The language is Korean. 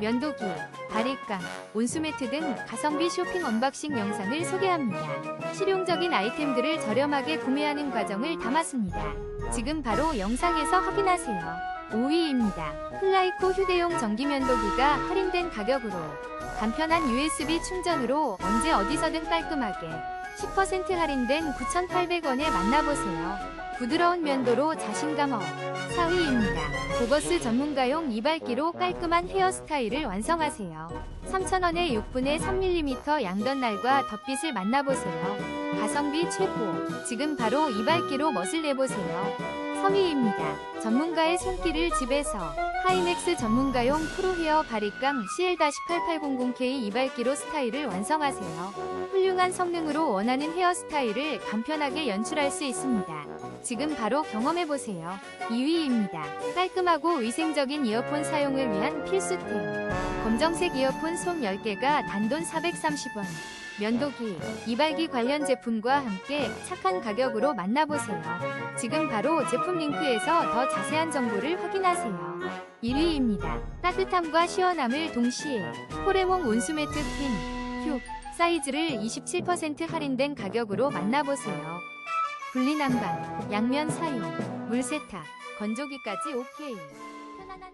면도기, 바리깡, 온수매트 등 가성비 쇼핑 언박싱 영상을 소개합니다. 실용적인 아이템들을 저렴하게 구매하는 과정을 담았습니다. 지금 바로 영상에서 확인하세요. 5위입니다. 플라이코 휴대용 전기면도기가 할인된 가격으로 간편한 USB 충전으로 언제 어디서든 깔끔하게 10% 할인된 9,800원에 만나보세요. 부드러운 면도로 자신감 업. 4위입니다. 보거스 전문가용 이발기로 깔끔한 헤어스타일을 완성하세요. 3,000원에 6분의 3mm 양덧날과 덧빛을 만나보세요. 가성비 최고. 지금 바로 이발기로 멋을 내보세요. 3위입니다. 전문가의 손길을 집에서 하이맥스 전문가용 프로헤어 바리깡 CL-8800K 이발기로 스타일을 완성하세요. 훌륭한 성능으로 원하는 헤어스타일을 간편하게 연출할 수 있습니다. 지금 바로 경험해보세요. 2위입니다. 깔끔하고 위생적인 이어폰 사용을 위한 필수템. 검정색 이어폰 솜 10개가 단돈 430원. 면도기, 이발기 관련 제품과 함께 착한 가격으로 만나보세요. 지금 바로 제품 링크에서 더 자세한 정보를 확인하세요. 1위입니다. 따뜻함과 시원함을 동시에 호레몬 온수매트 퀸, 휴, 사이즈를 27% 할인된 가격으로 만나보세요. 분리난방, 양면 사용, 물세탁, 건조기까지 오케이. 편안한